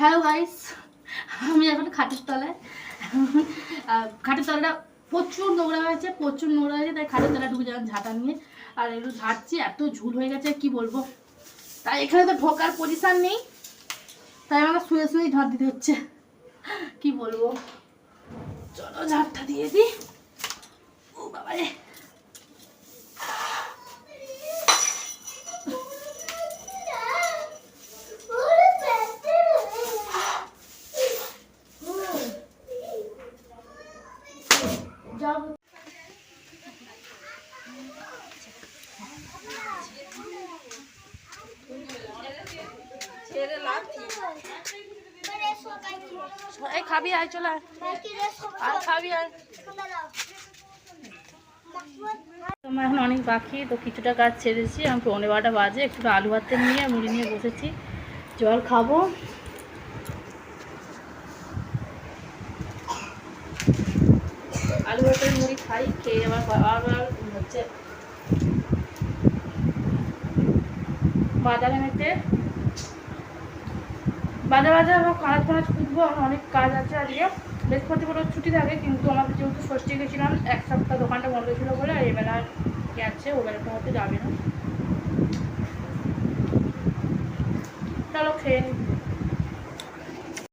Hello guys আমি এখন খাটের তলায় খাটের তলাটা প্রচুর নোংরা হয়েছে, প্রচুর নোংরা হয়েছে, তাই খাটের তলায় ঢুকে যান ঝাঁটা নিয়ে। আর একটু ঝাড়ছি, এত ঝুল হয়ে গেছে, কি বলব? তাই এখানে তো ঢোকার পজিশন নেই, তাই আমাকে শুয়ে শুয়েই ঝাঁট দিতে হচ্ছে। কি বলব? চলো ঝাঁটটা দিয়ে দিই। ও বাবা রে যাও। এই খাবি আয় চলে আয়। আর খাবি আয়। তোমার এখন অনেক বাকি তো কিছুটা কাজ ছেড়েছি। আমি পৌনে বারোটা বাজে একটু আলু ভাতে নিয়ে মুড়ি নিয়ে বসেছি। জল খাব। আলু ভাতের মুড়ি খাই, খেয়ে আবার আবার হচ্ছে বাজারে মেতে বাজার বাজার আবার কাজ ফাজ খুঁজবো, আমার অনেক কাজ আছে আজকে। বৃহস্পতিবার ছুটি থাকে, কিন্তু আমাদের যেহেতু ষষ্ঠী গেছিলাম, এক সপ্তাহ দোকানটা বন্ধ ছিল বলে আর এবেলা গেছে ও বেলাটা হতে যাবে না। চলো খেয়ে